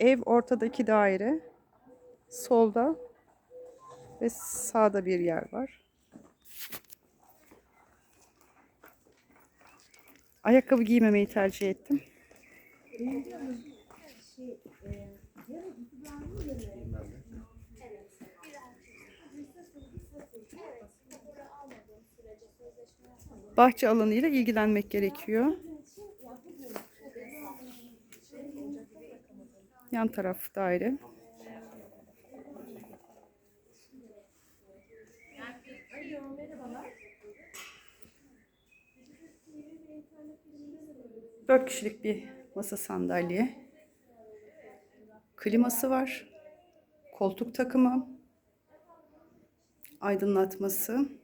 Ev ortadaki daire. Solda ve sağda bir yer var. Ayakkabı giymemeyi tercih ettim. Bahçe alanıyla ilgilenmek gerekiyor. Yan taraf daire. Dört kişilik bir masa sandalye. Kliması var. Koltuk takımı. Aydınlatması.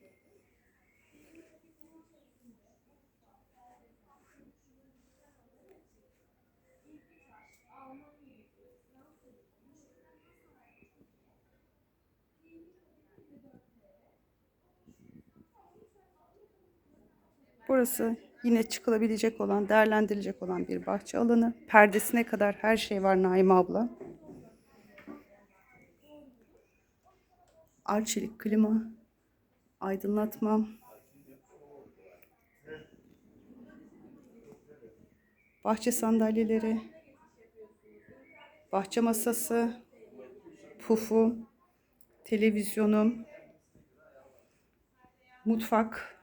Burası yine çıkılabilecek olan, değerlendirilecek olan bir bahçe alanı. Perdesine kadar her şey var Naime abla. Arçelik klima, aydınlatma, bahçe sandalyeleri, bahçe masası, pufu, televizyonum, mutfak,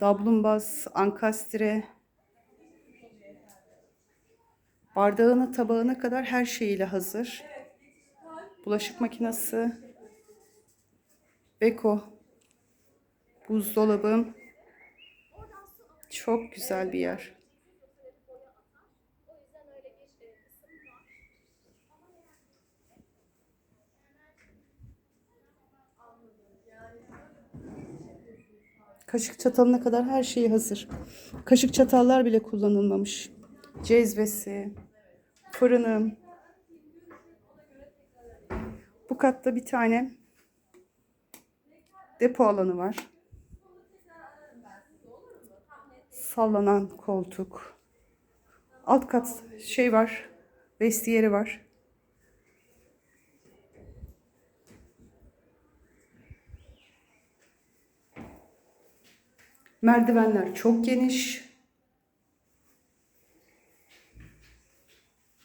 dablumbaz, ankastre, bardağına tabağına kadar her şeyiyle hazır. Bulaşık makinesi, beko, buzdolabı. Çok güzel bir yer. Kaşık çatalına kadar her şeyi hazır. Kaşık çatallar bile kullanılmamış. Cezvesi, fırınım. Bu katta bir tane depo alanı var. Sallanan koltuk. Alt kat şey var. Vestiyeri var. Merdivenler çok geniş.